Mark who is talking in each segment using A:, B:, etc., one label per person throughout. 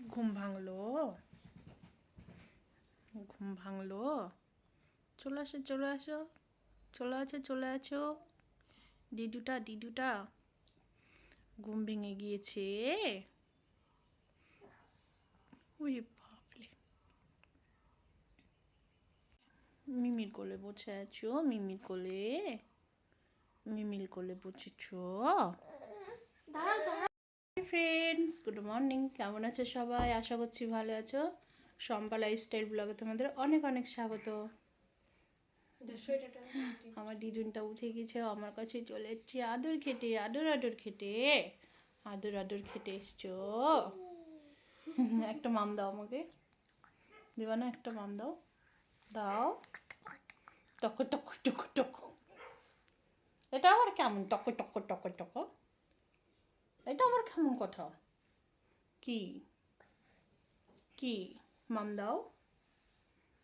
A: ঘুম ভাঙলো ঘুম ভাঙলো চলে আসো চলে আসো চলে আসো, চলে আছো ডিডুটা ডিডুটা। ঘুম ভেঙে গিয়েছে। ওই বাপরে। মিমির কোলে বসে আছো? মিমির কোলে? মিমির কোলে বসেছ? ফ্রেন্ডস গুড মর্নিং কেমন আছো সবাই? আশা করছি ভালো আছো। শম্পা লাইফস্টাইল ব্লগে তোমাদের অনেক অনেক স্বাগত। আমার দিদুনটা উঠে গেছে, আমার কাছে চলে এসছি। আদর খেতে, আদর আদর খেতে। আদর আদর খেতে এসছো? একটা মাম দাও আমাকে। দেবা না, একটা মাম দাও। দাও। টক টক টক টক এটা আবার কেমন? টক টক টক টক। এটা আমার কেমন কথা? কি? কি? মাম দাও।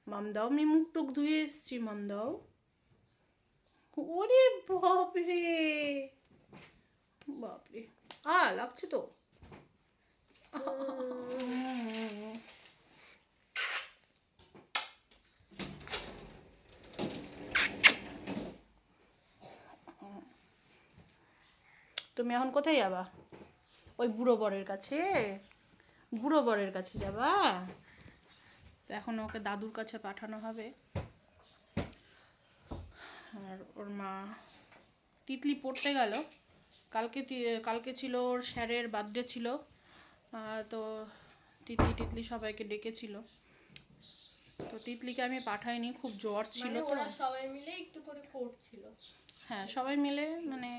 A: মাম দাও, আমি মুখ টুক ধুয়ে এসছি, মাম দাও। ওরে বাপরে! বাপরে! আ, লাগছে তো। তুমি এখন কোথায় যাবা? ওই বুড়ো বরের কাছে। বুড়ো বরের কাছে যাবা। তো এখন ওকে দাদুর কাছে পাঠানো হবে। আর ওর মা তিতলি পড়তে গেল। কালকে কালকে ছিল ওর স্যারের বার্থডে ছিল। তো তিতলি টিতলি সবাইকে ডেকেছিল। তো তিতলিকে আমি পাঠাইনি খুব জ্বর ছিল
B: মানে
A: তো
B: সবাই মিলে একটু করে পড়ছিল
A: হ্যাঁ সবাই মিলে মানে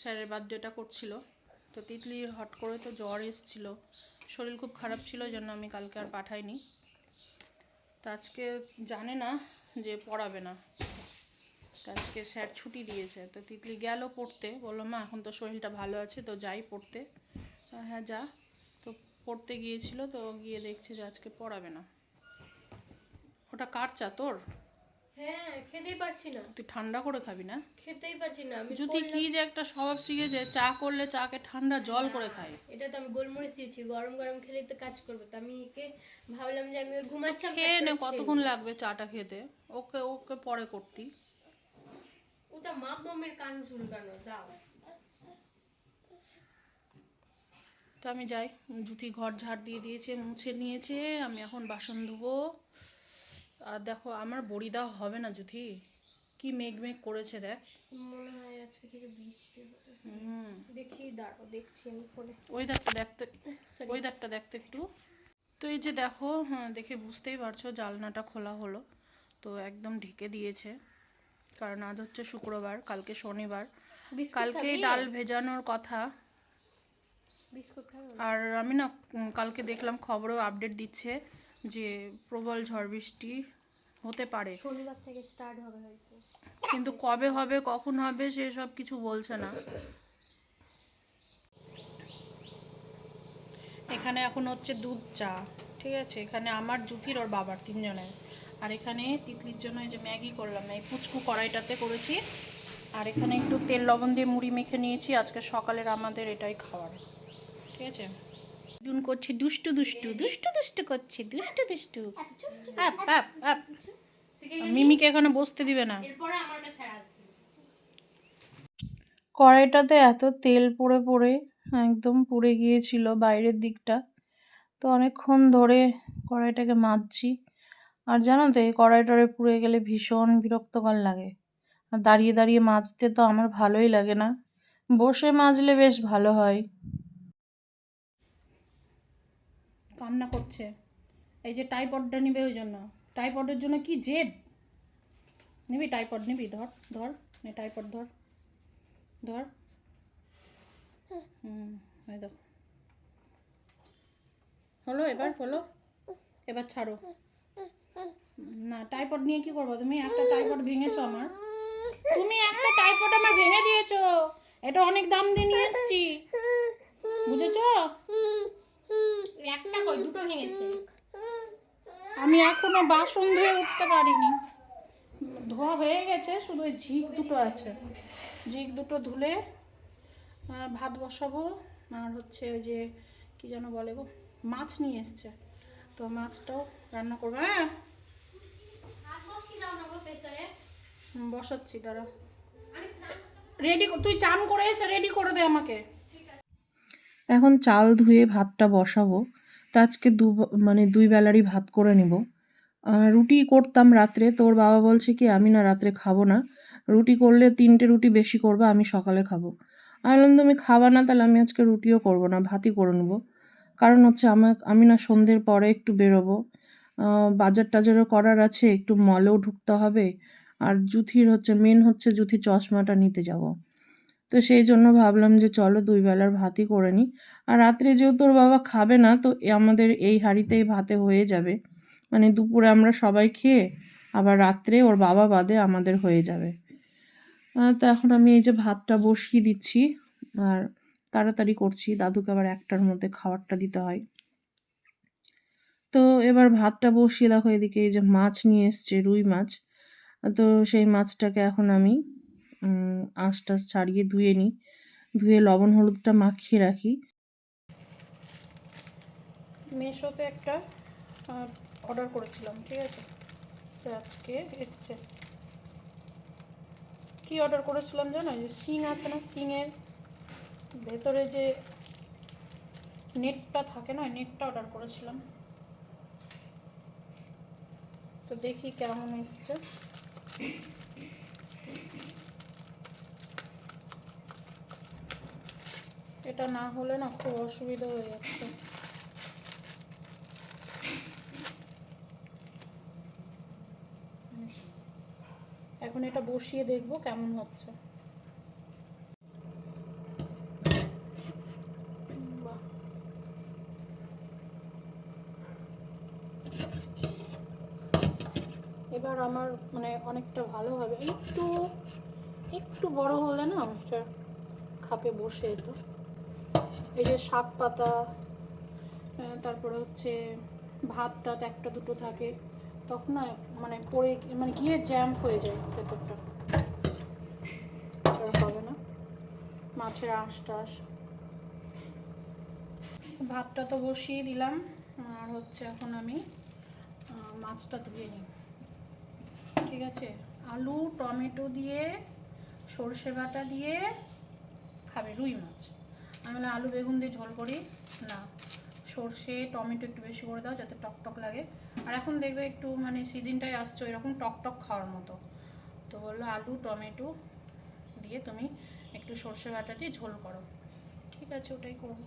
A: স্যারের বার্থডেটা করছিল। তো তিতলি হট করে তো জ্বর এসেছিল। শরীর খুব খারাপ ছিল জন্য আমি কালকে আর পাঠাইনি। তো আজকে জানে না যে পড়াবে না। তো আজকে স্যার ছুটি দিয়েছে। তো তিতলি গেল পড়তে। বলল, মা, এখন তো শরীরটা ভালো আছে, তো যাই পড়তে। হ্যাঁ যা। তো পড়তে গিয়েছিল, তো গিয়ে দেখছে যে আজকে পড়াবে না। ওটা চা, তোর?
B: হ্যাঁ খেতেই পারছি না।
A: তুই ঠান্ডা করে খাবি না?
B: খেতেই পারছি না আমি
A: যদি কি যে একটা স্বভাব শিখেছে চা করলে চাকে ঠান্ডা জল করে খায়।
B: এটা তো আমি গোলমরিচ দিয়েছি গরম গরম খেলে তো কাজ করবে। তো আমি একে ভাবলাম যে আমি ঘুমাচ্ছি
A: খেয়ে নে কতক্ষণ লাগবে চাটা খেতে? ওকে ওকে পরে করতি।
B: ওটা মা মামের কান চুলকানো দাও।
A: তো আমি যাই জুতি ঘর ঝাড় দিয়ে দিয়েছে মুছে নিয়েছে আমি এখন বাসন ধুবো। আর দেখো আমার বড়ি দেওয়া হবে না জুথি কি মেঘ মেঘ করেছে দেখ।
B: মনে হয় আজকে থেকে বৃষ্টি হবে।
A: হুম।
B: দেখি দাঁড়াও দেখছি আমি ফোনে
A: ওয়েদারটা দেখতে ওয়েদারটা দেখতে একটু। তো এই যে দেখো হ্যাঁ দেখে বুঝতেই পারছ জালনাটা খোলা হলো। তো একদম ঢেকে দিয়েছে। কারণ আজ হচ্ছে শুক্রবার কালকে শনিবার।
B: বিস্কুট
A: কালকে ডাল ভেজানোর কথা। আর আমি না কালকে দেখলাম খবরেও আপডেট দিচ্ছে যে প্রবল ঝড় বৃষ্টি। হতে পারে।
B: শনিবার থেকে স্টার্ট হবে হয়েছে।
A: কিন্তু কবে হবে কখন হবে সে সব কিছু বলছে না। এখানে এখন হচ্ছে দুধ চা ঠিক আছে? এখানে আমার জুথির ওর বাবার তিনজনের। আর এখানে তিতলির জন্য এই যে ম্যাগি করলাম এই পুচকু কড়াইটাতে করেছি। আর এখানে একটু তেল লবণ দিয়ে মুড়ি মেখে নিয়েছি। আজকে সকালের আমাদের এটাই খাওয়ার ঠিক আছে? দুন করছি দুষ্টু দুষ্টু দুষ্টু দুষ্টু করছি দুষ্টু দুষ্টু। Up up up. মিমিকে এখানে বসতে দিবে না।
B: এরপরে আমার কাছে আসবে
A: কড়াইটাতে এত তেল পড়ে পড়ে একদম পুড়ে গিয়েছিল বাইরের দিকটা। তো অনেকক্ষণ ধরে কড়াইটাকে মাজছি। আর জানো তো এই কড়াইটরে পুড়ে গেলে ভীষণ বিরক্তকর লাগে। আর দাঁড়িয়ে দাঁড়িয়ে মাজতে তো আমার ভালোই লাগে না। বসে মাজলে বেশ ভালো হয়। কান্না করছে। এই যে টাইপডটা নিবে ওই জন্য টাইপডের জন্য কি জেদ? নিবি টাইপড নিবি, ধর ধর, নে টাইপড ধর ধর। হুম দেখো। হলো এবার হলো? এবার ছাড়ো। না টাইপড নিয়ে কি করব? তুমি একটা টাইপড ভেঙেছো আমার। তুমি একটা টাইপড আমার ভেঙে দিয়েছ। এটা অনেক দাম দিয়ে নিয়ে এসেছি। বুঝেছ?
B: একটা কই দুটো ভেঙেছে।
A: আমি এখনও বাসন ধুয়ে উঠতে পারিনি। ধোয়া হয়ে গেছে শুধু ওই ঝিক দুটো আছে। ঝিক দুটো ধুলে ভাত বসাবো আর হচ্ছে ওই যে
B: কি যেন বলে গো মাছ নিয়ে এসছে। তো মাছটাও রান্না করব হ্যাঁ? বসাচ্ছি দাঁড়া। রেডি তুই চান করে এসে রেডি করে দে আমাকে।
A: এখন চাল ধুয়ে ভাতটা বসাবো। তা আজকে দু মানে দুই বেলারই ভাত করে নিব। রুটি করতাম রাত্রে। তোর বাবা বলছে কি, আমি না রাত্রে খাব না। রুটি করলে তিনটে রুটি বেশি করবে, আমি সকালে খাব। আমি বললাম, তুমি খাবা না, তাহলে আমি আজকে রুটিও করব না, ভাতই করে নেব। কারণ হচ্ছে আমার আমি না সন্ধ্যের পরে একটু বেরোবো। বাজার টাজারও করার আছে, একটু মলেও ঢুকতে হবে। আর জুথির হচ্ছে মেন হচ্ছে জুথি চশমাটা নিতে যাব। তো সেই জন্য ভাবলাম যে চলো দুই বেলার ভাতই করে নিই। আর রাত্রে যেহেতু তোর বাবা খাবে না, তো আমাদের এই হাঁড়িতেই ভাতে হয়ে যাবে। মানে দুপুরে আমরা সবাই খেয়ে আবার রাত্রে ওর বাবা বাদে আমাদের হয়ে যাবে। তো এখন আমি এই যে ভাতটা বসিয়ে দিচ্ছি আর তাড়াতাড়ি করছি। দাদুকে আবার একটার মধ্যে খাবারটা দিতে হয়। তো এবার ভাতটা বসিয়ে দেখো, এদিকে এই যে মাছ নিয়ে এসছে, রুই মাছ। তো সেই মাছটাকে এখন আমি আঁশ টাশ ছাড়িয়ে ধুয়ে নিই। ধুয়ে লবণ হলুদটা মাখিয়ে রাখি।
B: মেশোতে একটা অর্ডার করেছিলাম, ঠিক আছে? তো আজকে এসছে। কি অর্ডার করেছিলাম জানো? যে শিং আছে না শিংয়ের ভেতরে যে নেটটা থাকে না নেটটা অর্ডার করেছিলাম। তো দেখি কেমন এসছে। এটা না হলে না খুব অসুবিধা হয়ে যাচ্ছে। এখন এটা বসিয়ে দেখব কেমন হচ্ছে। এবার আমার মানে অনেকটা ভালো হবে। একটু একটু বড় হলে না এটা খাপে বসে যেত। এই যে শাক পাতা তারপরে হচ্ছে ভাত টাত একটা দুটো থাকে, তখন না মানে পড়ে মানে গিয়ে জ্যাম হয়ে যায় ভেতরটা। হবে না। মাছের আঁশ টাশ ভাতটা তো বসিয়ে দিলাম, আর হচ্ছে এখন আমি মাছটা ধুয়ে নিই। ঠিক আছে? আলু, টমেটো দিয়ে, সর্ষে বাটা দিয়ে খাবে রুই মাছ। আমি বললাম আলু, বেগুন দিয়ে ঝোল করি। না, সর্ষে, টমেটো একটু বেশি করে দাও যাতে টক টক লাগে। আর এখন দেখবে একটু মানে সিজনটাই আসছে এরকম টক টক খাওয়ার মতো। তো বলল আলু, টমেটো দিয়ে তুমি একটু সর্ষে বাটা দিয়ে ঝোল করো। ঠিক আছে, ওটাই করব।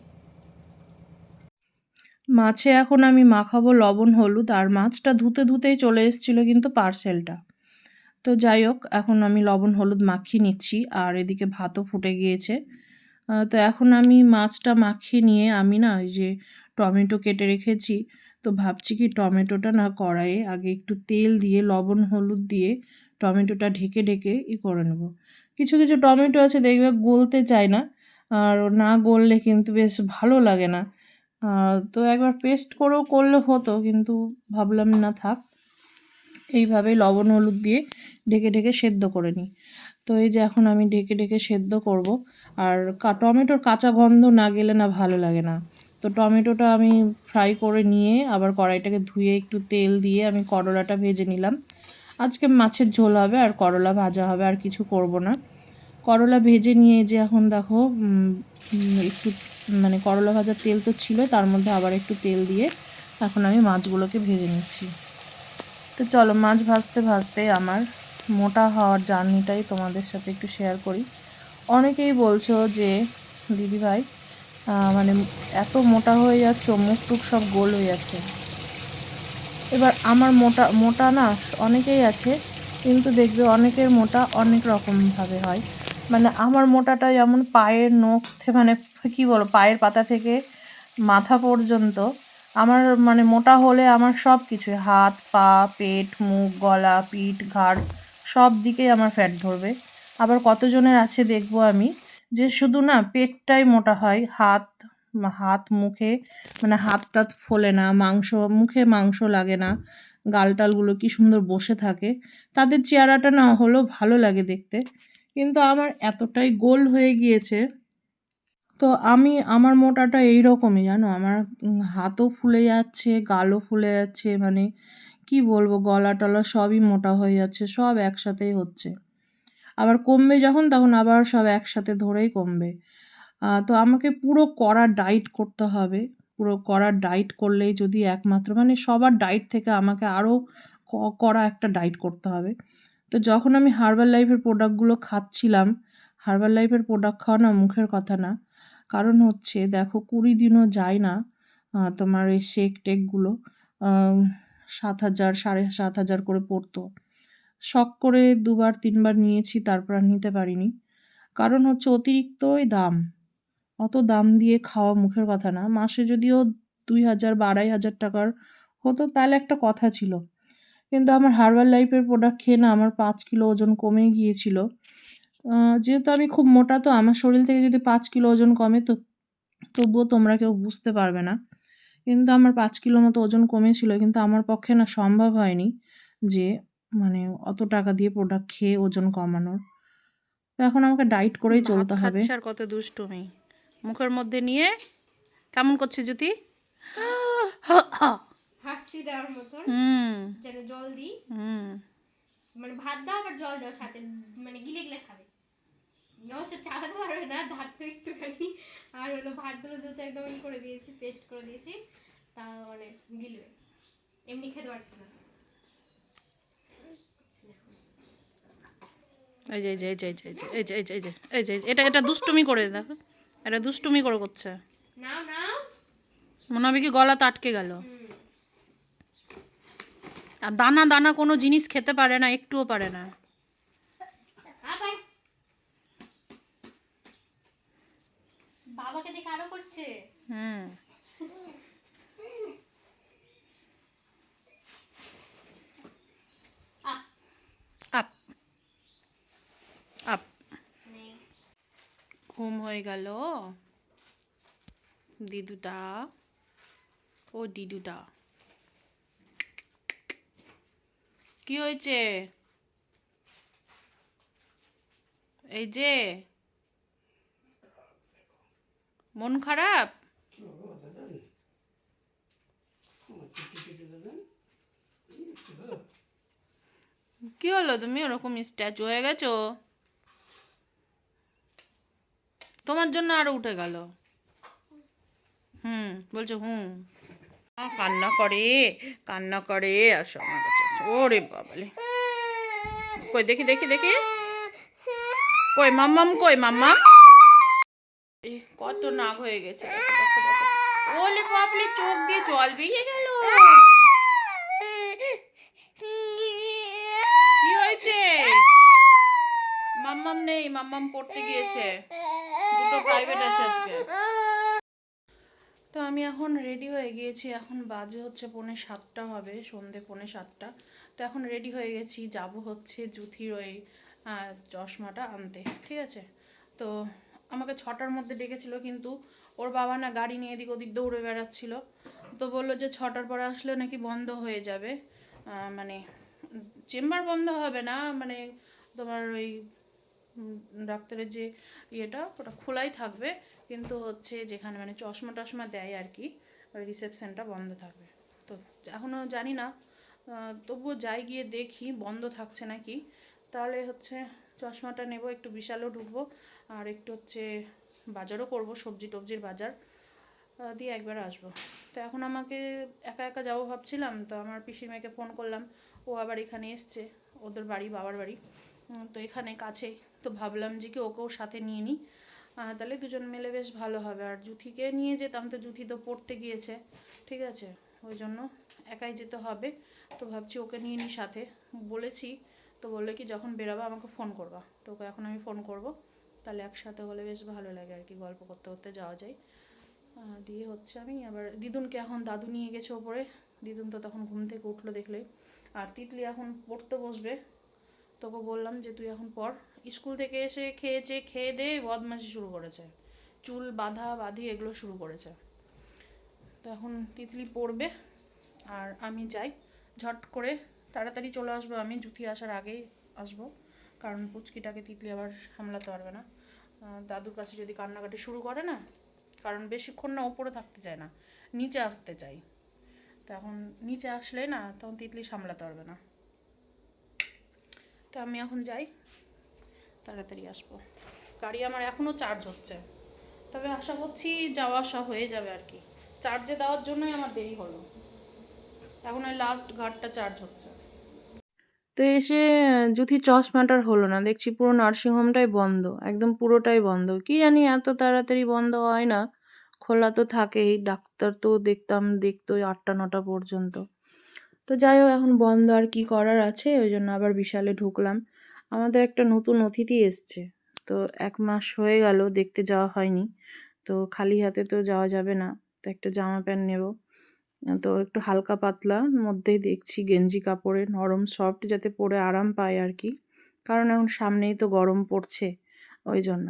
A: মাছে এখন আমি মাখাবো লবণ, হলুদ আর মাছটা ধুতে ধুতেই চলে এসেছিল কিন্তু পার্সেলটা। তো যাই হোক, এখন আমি লবণ, হলুদ মাখিয়ে নিচ্ছি আর এদিকে ভাতও ফুটে গিয়েছে। তো এখন আমি মাছটা মাখিয়ে নিয়ে আমি না ওই যে টমেটো কেটে রেখেছি। তো ভাবছি কি টমেটোটা না কড়াইয়ে আগে একটু তেল দিয়ে, লবণ, হলুদ দিয়ে টমেটোটা ঢেকে ঢেকে ই করে নেব। কিছু কিছু টমেটো আছে দেখবে গলতে চায় না, আর না গললে কিন্তু বেশ ভালো লাগে না। তো একবার পেস্ট করেও করলে হতো, কিন্তু ভাবলাম না থাক। এইভাবে লবণ, হলুদ দিয়ে ঢেকে ঢেকে সেদ্ধ করে নিই। তো এই যে এখন আমি ঢেকে ঢেকে সেদ্ধ করব। আর টমেটোর কাঁচা গন্ধ না গেলে না ভালো লাগে না। তো টমেটোটা আমি ফ্রাই করে নিয়ে আবার কড়াইটাকে ধুয়ে একটু তেল দিয়ে আমি করলাটা ভেজে নিলাম। আজকে মাছের ঝোল হবে আর করলা ভাজা হবে, আর কিছু করব না। করলা ভেজে নিয়ে যে এখন দেখো একটু মানে করলা ভাজার তেল তো ছিল, তার মধ্যে আবার একটু তেল দিয়ে এখন আমি মাছগুলোকে ভেজে নিচ্ছি। তো চলো, মাছ ভাজতে ভাজতে আমার মোটা হওয়ার জার্নিটাই তোমাদের সাথে একটু শেয়ার করি। অনেকেই বলছো যে দিদি ভাই মানে এত মোটা হয়ে যাচ্ছ, মুখ টুক সব গোল হয়ে যাচ্ছে। এবার আমার মোটা মোটা না, অনেকেই আছে, কিন্তু দেখবে অনেকের মোটা অনেক রকমভাবে হয়। মানে আমার মোটাটা যেমন পায়ের নখ মানে কী বলো পায়ের পাতা থেকে মাথা পর্যন্ত, আমার মানে মোটা হলে আমার সব কিছু হাত, পা, পেট, মুখ, গলা, পিঠ, ঘাড় সব দিকেই আমার ফ্যাট ধরবে। আবার কতজনের আছে দেখব আমি, যে শুধু না পেটটাই মোটা হয়, হাত হাত, মুখে মানে হাত টাত ফোলে না, মাংস, মুখে মাংস লাগে না, গাল টালগুলো কি সুন্দর বসে থাকে। তাদের চেহারাটা না হলেও ভালো লাগে দেখতে। কিন্তু আমার এতটাই গোল হয়ে গিয়েছে,
C: তো আমি, আমার মোটাটা এই রকমই জানো? আমার হাতও ফুলে যাচ্ছে, গালও ফুলে যাচ্ছে মানে কি বলব গলা টলা সবই মোটা হয়ে যাচ্ছে, সব একসাথেই হচ্ছে। আবার কমবে যখন, তখন আবার সব একসাথে ধরেই কমবে। তো আমাকে পুরো কড়া ডাইট করতে হবে। পুরো কড়া ডাইট করলেই যদি একমাত্র মানে সবার ডাইট থেকে আমাকে আরও করা একটা ডাইট করতে হবে। তো যখন আমি হার্বাল লাইফের প্রোডাক্টগুলো খাচ্ছিলাম, হার্বাল লাইফের প্রোডাক্ট খাওয়া না মুখের কথা না। কারণ হচ্ছে, দেখো কুড়ি দিনও যায় না তোমার এই শেক টেকগুলো সাত হাজার, সাড়ে সাত হাজার করে পড়তো। শখ করে দুবার, তিনবার নিয়েছি, তারপর আর নিতে পারিনি। কারণ হচ্ছে অতিরিক্তই দাম। অত দাম দিয়ে খাওয়া মুখের কথা না। মাসে যদিও দুই হাজার বা আড়াই হাজার টাকার হতো, তাহলে একটা কথা ছিল। কিন্তু আমার হার্বাল লাইফের প্রোডাক্ট খেয়ে না আমার পাঁচ কিলো ওজন কমে গিয়েছিল। যেহেতু আমি খুব মোটা, তো আমার শরীর থেকে যদি পাঁচ কিলো ওজন কমে, তো তবুও তোমরা কেউ বুঝতে পারবে না। কিন্তু আমার পাঁচ কিলো মতো ওজন কমেছিল কিন্তু আমার পক্ষে না সম্ভব হয়নি যে মানে অত টাকা দিয়ে প্রোডাক্ট খেয়ে ওজন কমানোর। তো এখন আমাকে ডাইট করেই চলতে হবে।
A: আর কত দুষ্টুমি। মুখের মধ্যে নিয়ে কেমন করছে জ্যোতি?
B: হাঁচি দেওয়ার মতন।
A: হুম।
B: যেন জল দিই।
A: হুম।
B: মানে ভাত দাও আবার জল দাও সাথে। মানে গিলে গিলে খাবে। নমস্কার চালাতে পারবে না ধারতে একটুখানি আর হলো ভাতগুলো যেহেতু একদম ই করে দিয়েছি পেস্ট করে দিয়েছি তা মানে গিলবে এমনি খেতে পারছি না
A: এই যে এই যে এই যে এই যে এই যে এই যে এই যে এটা এটা দুষ্টুমি করে দেখো এটা দুষ্টুমি করে করছে মনে হবে কি গলা তো আটকে গেল আর দানা দানা কোনো জিনিস খেতে পারে না একটুও পারে না গেল দিদুদা? ও দিদুদা। কি হয়েছে? এই যে। মন খারাপ? কি হলো তুমি? ওরকম স্ট্যাচু হয়ে গেছো? তোমার জন্য আরও উঠে গেল। হুম বলছো হুম। কান্না করে কান্না করে আসো আমার কাছে ওরে বাবালে কই দেখি দেখি দেখি। কই মাম্মাম কই মাম্মাম? এ, কত নাক হয়ে গেছে। ওলে বাবলে চোখ দিয়ে জল বেরিয়ে গেল। কি হয়েছে? মাম্মাম নেই মাম্মাম পড়তে গিয়েছে। দুটো প্রাইভেট আছে আজকে। তো আমি এখন রেডি হয়ে গিয়েছি, এখন বাজে হচ্ছে পৌনে সাতটা হবে, সন্ধে পৌনে সাতটা। তো এখন রেডি হয়ে গেছি, যাব হচ্ছে জুথির ওই চশমাটা আনতে, ঠিক আছে? তো আমাকে ছটার মধ্যে ডেকেছিল, কিন্তু ওর বাবা না গাড়ি নিয়ে এদিক ওদিক দৌড়ে বেড়াচ্ছিল। তো বলল যে ছটার পরে আসলে নাকি বন্ধ হয়ে যাবে। মানে চেম্বার বন্ধ হবে না মানে তোমার ওই ডাক্তারের যে ইয়েটা, ওটা খোলাই থাকবে। কিন্তু হচ্ছে যেখানে মানে চশমা টশমা দেয় আর কি, ওই রিসেপশনটা বন্ধ থাকবে। তো এখনও জানি না তবুও যাই গিয়ে দেখি, বন্ধ থাকছে নাকি। তাহলে হচ্ছে চশমাটা নেব, একটু বিশালও ঢুকবো, আর একটু হচ্ছে বাজারও করব, সবজি টবজির বাজার দিয়ে একবার আসব। তো এখন আমাকে একা একা যাব ভাবছিলাম, তো আমার পিসির মেয়েকে ফোন করলাম, ও আবার এখানে এসছে, ওদের বাড়ি, বাবার বাড়ি। তো এখানে কাছেই। তো ভাবলাম যে কি ওকেও সাথে নিয়ে নিই। তাহলে দুজন মিলে বেশ ভালো হবে। আর জুথিকে নিয়ে যেতাম তো জুথি তো পড়তে গিয়েছে, ঠিক আছে? ওই জন্য একাই যেতে হবে। তো ভাবছি ওকে নিয়ে নিই সাথে। বলেছি, তো বললে কি যখন বেরাবো আমাকে ফোন করবা। তো ওকে এখন আমি ফোন করব। তাহলে একসাথে হলে বেশ ভালো লাগে আর কি, গল্প করতে করতে যাওয়া যায়। দিয়ে হচ্ছে আমি আবার দিদুনকে এখন দাদু নিয়ে গেছে ওপরে। দিদুন তো তখন ঘুম থেকে উঠল দেখলেই। আর তিতলি এখন পড়তে বসবে। তোকে বললাম যে তুই এখন পর স্কুল থেকে এসে খেয়েছে খেয়ে দিয়ে বদমাশি শুরু করেছে। চুল, বাঁধা, বাঁধি এগুলো শুরু করেছে। তো এখন তিতলি পড়বে আর আমি যাই। ঝট করে তাড়াতাড়ি চলে আসব আমি, জুথি আসার আগেই আসব। কারণ পুচকিটাকে তিতলি আবার সামলাতে পারবে না। দাদুর কাছে যদি কান্নাকাটি শুরু করে না, কারণ বেশিক্ষণ না ওপরে থাকতে চায় না, নিচে আসতে চাই। তো এখন নিচে আসলে না, তখন তিতলি সামলাতে পারবে না। তো আমি এখন যাই। তাড়াতাড়ি আসব। গাড়ি আমার এখনও চার্জ হচ্ছে। তবে আশা করছি যাওয়া আসা হয়ে যাবে আর কি। চার্জে দেওয়ার জন্যই আমার দেরি হলো। এখন ওই লাস্ট ঘাটটা চার্জ হচ্ছে।
C: তো এসে জুথি চশমাটার হলো না। দেখছি পুরো নার্সিংহোমটাই বন্ধ। একদম পুরোটাই বন্ধ। কি জানি এত তাড়াতাড়ি বন্ধ হয় না। খোলা তো থাকেই। ডাক্তার তো দেখতাম দেখতো আটটা, নটা পর্যন্ত। তো যাই হোক, এখন বন্ধ আর কি করার আছে, ওই জন্য আবার বিশালে ঢুকলাম। আমাদের একটা নতুন অতিথি এসছে, তো এক মাস হয়ে গেল দেখতে যাওয়া হয়নি। তো খালি হাতে তো যাওয়া যাবে না, তো একটা জামা প্যান্ট নেব। তো একটু হালকা পাতলা, মধ্যেই দেখছি গেঞ্জি কাপড়ে, নরম সফট যাতে পরে আরাম পায় আর কি। কারণ এখন সামনেই তো গরম পড়ছে, ওই জন্য।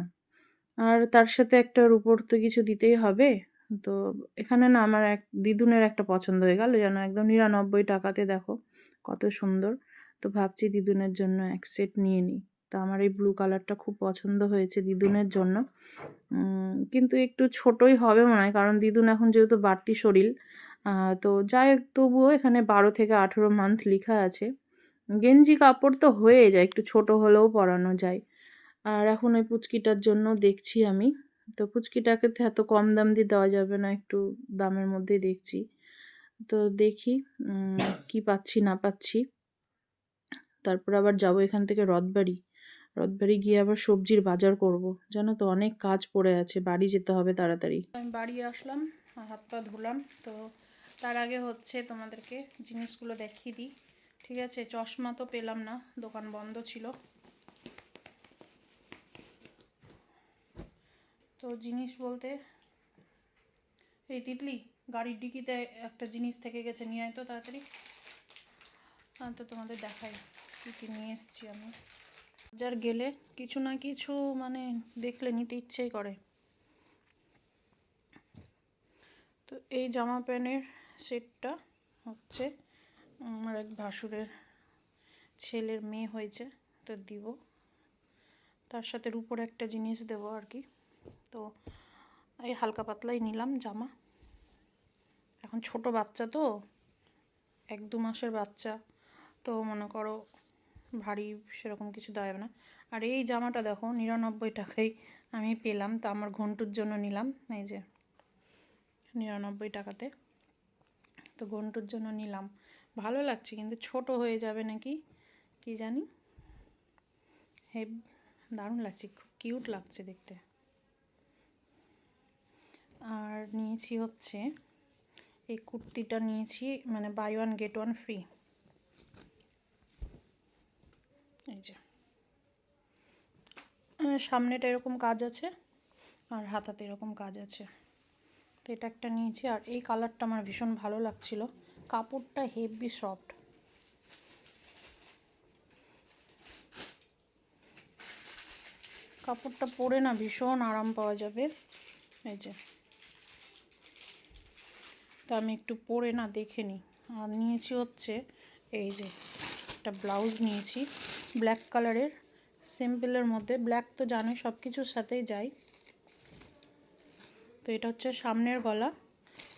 C: আর তার সাথে একটা উপর তো কিছু দিতেই হবে। তো এখানে না আমার এক দিদুনের একটা পছন্দ হয়ে গেল। যেন একদম নিরানব্বই টাকাতে দেখো কত সুন্দর। তো ভাবছি দিদুনের জন্য এক সেট নিয়ে নিই। তো আমার এই ব্লু কালারটা খুব পছন্দ হয়েছে দিদুনের জন্য। কিন্তু একটু ছোটই হবে মনে হয়, কারণ দিদুন এখন যেহেতু বাড়তি শরীর তো যাই তবুও এখানে বারো থেকে আঠেরো মান্থ লেখা আছে। গেঞ্জি কাপড় তো হয়ে যায়, একটু ছোট হলেও পরানো যায়। আর এখন ওই পুচকিটার জন্য দেখছি আমি। তো পুচকিটাকে তো এত কম দাম দিয়ে দেওয়া যাবে না, একটু দামের মধ্যেই দেখছি। তো দেখি কি পাচ্ছি, না পাচ্ছি। তারপর আবার যাব এখান থেকে রথবাড়ি। রথবাড়ি গিয়ে আবার সবজির বাজার করব। জানো তো, অনেক কাজ পড়ে আছে, বাড়ি যেতে হবে তাড়াতাড়ি।
A: আমি বাড়ি আসলাম হাত পা ধুলাম, তো তার আগে হচ্ছে তোমাদেরকে জিনিসগুলো দেখিয়ে দিই। ঠিক আছে, চশমা তো পেলাম না, দোকান বন্ধ ছিল। তো জিনিস বলতে, এই তিতলি গাড়ির ডিকিতে একটা জিনিস থেকে গেছে, নিয়ে আয় তো তাড়াতাড়ি। তো তোমাদের দেখাই কী কী নিয়ে এসেছি আমি। বাজার গেলে কিছু না কিছু মানে দেখলে নিতে ইচ্ছেই করে। তো এই জামা প্যান্টের সেটটা হচ্ছে আমার এক ভাসুরের ছেলের মেয়ে হয়েছে, তো দিব। তার সাথে রূপোর একটা জিনিস দেবো আর কি। তো এই হালকা পাতলাই নিলাম জামা। এখন ছোট বাচ্চা তো, এক দু মাসের বাচ্চা, তো মনে করো ভারী সেরকম কিছু দেওয়া না। আর এই জামাটা দেখো, নিরানব্বই টাকায় আমি পেলাম, তো আমার ঘন্টুর জন্য নিলাম, এই যে নিরানব্বই টাকাতে। তো ঘন্টুর জন্য নিলাম। ভালো লাগছে, কিন্তু ছোট হয়ে যাবে নাকি, কি জানি? হে দারুণ লাগছে, খুব কিউট লাগছে দেখতে। আর নিয়েছি হচ্ছে, এই কুর্তিটা নিয়েছি মানে buy one get one free এই যে। সামনেটা এরকম কাজ আছে আর হাতাতে এরকম কাজ আছে। তো এটা একটা নিয়েছি আর এই কালারটা আমার ভীষণ ভালো লাগছিল। কাপড়টা হেভি সফট কাপড়টা পরে না ভীষণ আরাম পাওয়া যাবে। এই যে। তো আমি একটু পরে না দেখে নিই। আর নিয়েছি হচ্ছে এই যে একটা ব্লাউজ নিয়েছি ব্ল্যাক কালারের সিম্পলের মধ্যে। ব্ল্যাক তো জানোই সব কিছুর সাথেই যায়। তো এটা হচ্ছে সামনের গলা।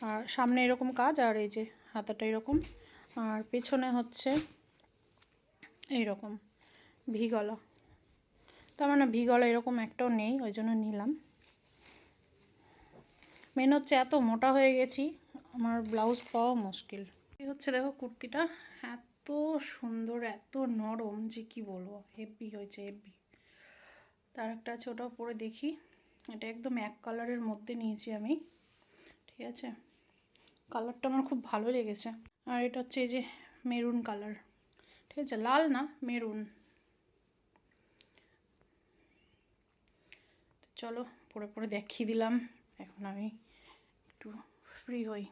A: আর সামনে এরকম কাজ, আর এই যে হাতাটা এরকম। আর পেছনে হচ্ছে এইরকম ভি গলা। তার মানে ভি গলা এরকম একটাও নেই, ওই জন্য নিলাম। মেন হচ্ছে এত মোটা হয়ে গেছি আমার ব্লাউজ পাওয়া মুশকিল। এই হচ্ছে দেখো কুর্তিটা। এত সুন্দর, এত নরম যে কি বলব হেভি হয়েছে হেভি তার একটা ওটাও পরে দেখি। এটা একদম এক কালারের মধ্যে নিয়েছি আমি। ঠিক আছে? কালারটা আমার খুব ভালো লেগেছে। আর এটা হচ্ছে এই যে মেরুন কালার ঠিক আছে? লাল না মেরুন চলো, পরে পরে দেখিয়ে দিলাম। এখন আমি একটু ফ্রি হই।